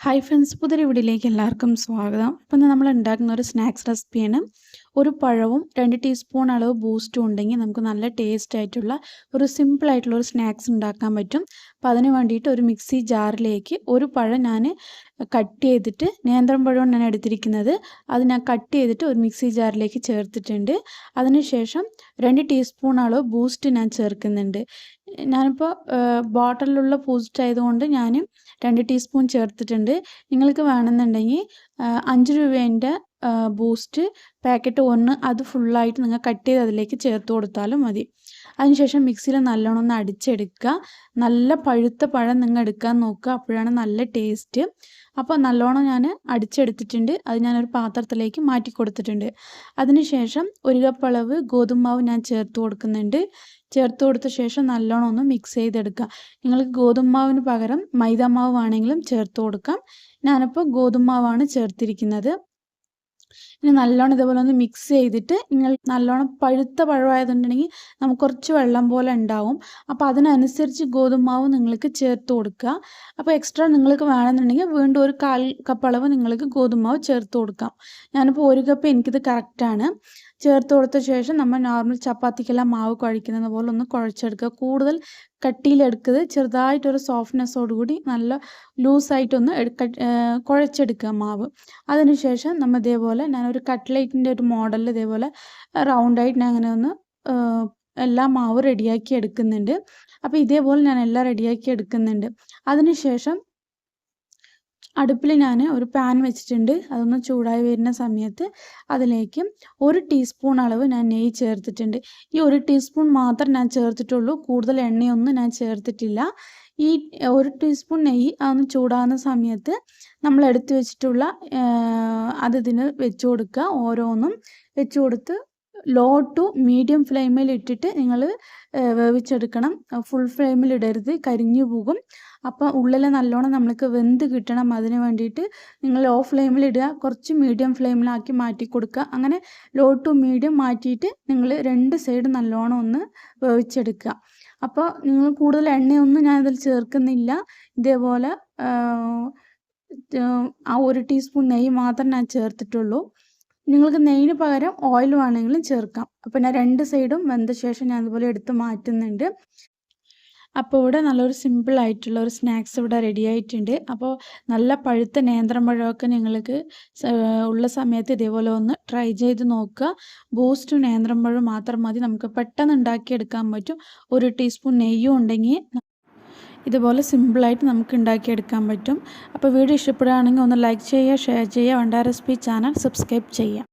Hi friends പുതിയ വീഡിയോയിലേക്ക് എല്ലാവർക്കും സ്വാഗതം. ഇപ്പം നമ്മൾ ഉണ്ടാക്കുന്ന ഒരു സ്നാക്സ് റെസിപ്പിയാണ് ഒരു പഴവും രണ്ട് ടീസ്പൂൺ അളവ് ബൂസ്റ്റും ഉണ്ടെങ്കിൽ നമുക്ക് നല്ല ടേസ്റ്റ് ആയിട്ടുള്ള ഒരു സിമ്പിൾ ആയിട്ടുള്ള ഒരു സ്നാക്സ് ഉണ്ടാക്കാൻ പറ്റും. അപ്പം അതിന് വേണ്ടിയിട്ട് ഒരു മിക്സി ജാറിലേക്ക് ഒരു പഴം ഞാൻ കട്ട് ചെയ്തിട്ട് നേന്ത്രം പഴമാണ് ഞാൻ എടുത്തിരിക്കുന്നത്. അത് ഞാൻ കട്ട് ചെയ്തിട്ട് ഒരു മിക്സി ജാറിലേക്ക് ചേർത്തിട്ടുണ്ട്. അതിനുശേഷം രണ്ട് ടീസ്പൂൺ അളവ് ബൂസ്റ്റ് ഞാൻ ചേർക്കുന്നുണ്ട്. ഞാനിപ്പോൾ ബോട്ടിലുള്ള പൂസ്റ്റ് ആയതുകൊണ്ട് ഞാൻ രണ്ട് ടീസ്പൂൺ ചേർത്തിട്ടുണ്ട്. നിങ്ങൾക്ക് വേണമെന്നുണ്ടെങ്കിൽ അഞ്ച് രൂപേന്റെ ബൂസ്റ്റ് പാക്കറ്റ് ഒന്ന് അത് ഫുള്ളായിട്ട് നിങ്ങൾ കട്ട് ചെയ്ത് അതിലേക്ക് ചേർത്ത് കൊടുത്താലും മതി. അതിനുശേഷം മിക്സിയിൽ നല്ലോണം ഒന്ന് അടിച്ചെടുക്കുക. നല്ല പഴുത്ത പഴം നിങ്ങൾ എടുക്കാൻ നോക്കുക. അപ്പോഴാണ് നല്ല ടേസ്റ്റ് അപ്പോൾ നല്ലോണം ഞാൻ അടിച്ചെടുത്തിട്ടുണ്ട്. അത് ഞാനൊരു പാത്രത്തിലേക്ക് മാറ്റി കൊടുത്തിട്ടുണ്ട്. അതിനുശേഷം ഒരു കപ്പ് അളവ് ഗോതമ്പാവ് ഞാൻ ചേർത്ത് കൊടുക്കുന്നുണ്ട്. ചേർത്ത് കൊടുത്ത ശേഷം നല്ലോണം ഒന്ന് മിക്സ് ചെയ്തെടുക്കുക. നിങ്ങൾക്ക് ഗോതമ്പാവിന് പകരം മൈദാമാവ് ആണെങ്കിലും ചേർത്ത് കൊടുക്കാം. ഞാനിപ്പോൾ ഗോതമ്പാവാണ് ചേർത്തിരിക്കുന്നത്. ഇനി നല്ലോണം ഇതേപോലെ ഒന്ന് മിക്സ് ചെയ്തിട്ട് നിങ്ങൾ നല്ലോണം പഴുത്ത പഴമായതുണ്ടെങ്കിൽ നമുക്ക് കുറച്ച് വെള്ളം പോലെ ഉണ്ടാവും. അപ്പോൾ അതിനനുസരിച്ച് ഗോതമ്പാവ് നിങ്ങൾക്ക് ചേർത്ത് കൊടുക്കുക. അപ്പോൾ എക്സ്ട്രാ നിങ്ങൾക്ക് വേണമെന്നുണ്ടെങ്കിൽ വീണ്ടും ഒരു കാൽ കപ്പ് അളവ് നിങ്ങൾക്ക് ഗോതമ്പാവ് ചേർത്ത് കൊടുക്കാം. ഞാനിപ്പോൾ ഒരു കപ്പ് എനിക്കിത് കറക്റ്റാണ് ചേർത്ത് കൊടുത്ത ശേഷം നമ്മൾ നോർമൽ ചപ്പാത്തിക്കെല്ലാം മാവ് കുഴക്കുന്നത് പോലെ ഒന്ന് കുഴച്ചെടുക്കുക. കൂടുതൽ കട്ടിയിലെടുക്കരുത്. ചെറുതായിട്ടൊരു സോഫ്റ്റ്നെസ്സോട് കൂടി നല്ല ലൂസായിട്ടൊന്ന് എടുക്ക കുഴച്ചെടുക്കുക മാവ്. അതിനുശേഷം നമ്മൾ ഇതേപോലെ ഞാനൊരു കട്ട്ലേറ്റിന്റെ ഒരു മോഡലിൽ ഇതേപോലെ റൗണ്ടായിട്ട് അങ്ങനെ ഒന്ന് എല്ലാ മാവ് റെഡിയാക്കി എടുക്കുന്നുണ്ട്. അപ്പോൾ ഇതേപോലെ ഞാൻ എല്ലാം റെഡിയാക്കി എടുക്കുന്നുണ്ട്. അതിനുശേഷം അടുപ്പിൽ ഞാൻ ഒരു പാൻ വെച്ചിട്ടുണ്ട്. അതൊന്ന് ചൂടായി വരുന്ന സമയത്ത് അതിലേക്ക് ഒരു ടീസ്പൂൺ അളവ് ഞാൻ നെയ്യ് ചേർത്തിട്ടുണ്ട്. ഈ ഒരു ടീസ്പൂൺ മാത്രം ഞാൻ ചേർത്തിട്ടുള്ളൂ. കൂടുതൽ എണ്ണയൊന്നും ഞാൻ ചേർത്തിട്ടില്ല. ഈ ഒരു ടീസ്പൂൺ നെയ്യ് അതൊന്ന് ചൂടാകുന്ന സമയത്ത് നമ്മൾ എടുത്തു വെച്ചിട്ടുള്ള അത് ഇതിന് വെച്ച് കൊടുക്കുക. ഓരോന്നും വെച്ച് കൊടുത്ത് ലോ ടു മീഡിയം ഫ്ലെയിമിൽ ഇട്ടിട്ട് നിങ്ങൾ വേവിച്ചെടുക്കണം. ഫുൾ ഫ്ലെയിമിൽ ഇടരുത്. കരിഞ്ഞു പോകും. അപ്പോൾ ഉള്ളിൽ നല്ലോണം നമ്മൾക്ക് വെന്ത് കിട്ടണം. അതിന് വേണ്ടിയിട്ട് നിങ്ങൾ ലോ ഫ്ലെയിമിൽ ഇടുക. കുറച്ച് മീഡിയം ഫ്ലെയിമിലാക്കി മാറ്റി കൊടുക്കുക. അങ്ങനെ ലോ ടു മീഡിയം മാറ്റിയിട്ട് നിങ്ങൾ രണ്ട് സൈഡ് നല്ലോണം ഒന്ന് വേവിച്ചെടുക്കുക. അപ്പോൾ നിങ്ങൾ കൂടുതൽ എണ്ണയൊന്നും ഞാൻ ഇതിൽ ചേർക്കുന്നില്ല. ഇതേപോലെ ആ ഒരു ടീസ്പൂൺ നെയ്യ് മാത്രം ഞാൻ ചേർത്തിട്ടുള്ളൂ. നിങ്ങൾക്ക് നെയ്യിന് പകരം ഓയിൽ വേണമെങ്കിലും ചേർക്കാം. അപ്പോൾ ഞാൻ രണ്ട് സൈഡും വെന്ത ശേഷം ഞാൻ അതുപോലെ എടുത്ത് മാറ്റുന്നുണ്ട്. അപ്പോൾ ഇവിടെ നല്ലൊരു സിമ്പിൾ ആയിട്ടുള്ള ഒരു സ്നാക്സ് ഇവിടെ റെഡി ആയിട്ടുണ്ട്. അപ്പോൾ നല്ല പഴുത്ത നേന്ത്രമ്പഴമൊക്കെ നിങ്ങൾക്ക് ഉള്ള സമയത്ത് ഇതേപോലെ ഒന്ന് ട്രൈ ചെയ്ത് നോക്കുക. ബൂസ്റ്റും നേന്ത്രപ്പഴം മാത്രം മതി. നമുക്ക് പെട്ടെന്ന് ഉണ്ടാക്കിയെടുക്കാൻ പറ്റും. ഒരു ടീസ്പൂൺ നെയ്യും ഉണ്ടെങ്കിൽ ഇതുപോലെ സിമ്പിളായിട്ട് നമുക്ക് ഉണ്ടാക്കിയെടുക്കാൻ പറ്റും. അപ്പോൾ വീഡിയോ ഇഷ്ടപ്പെടുകയാണെങ്കിൽ ഒന്ന് ലൈക്ക് ചെയ്യുക ഷെയർ ചെയ്യുക വണ്ട റെസിപ്പി ചാനൽ സബ്സ്ക്രൈബ് ചെയ്യുക.